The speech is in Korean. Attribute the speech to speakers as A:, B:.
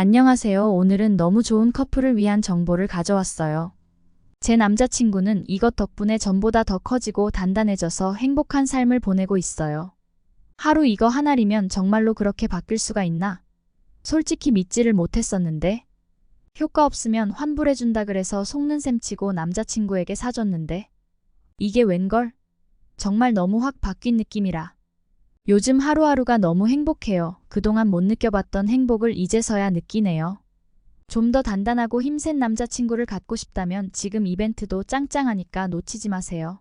A: 안녕하세요. 오늘은 너무 좋은 커플을 위한 정보를 가져왔어요. 제 남자친구는 이것 덕분에 전보다 더 커지고 단단해져서 행복한 삶을 보내고 있어요. 하루 이거 하나리면 정말로 그렇게 바뀔 수가 있나? 솔직히 믿지를 못했었는데. 효과 없으면 환불해준다 그래서 속는 셈 치고 남자친구에게 사줬는데. 이게 웬걸? 정말 너무 확 바뀐 느낌이라. 요즘 하루하루가 너무 행복해요. 그동안 못 느껴봤던 행복을 이제서야 느끼네요. 좀 더 단단하고 힘센 남자친구를 갖고 싶다면 지금 이벤트도 짱짱하니까 놓치지 마세요.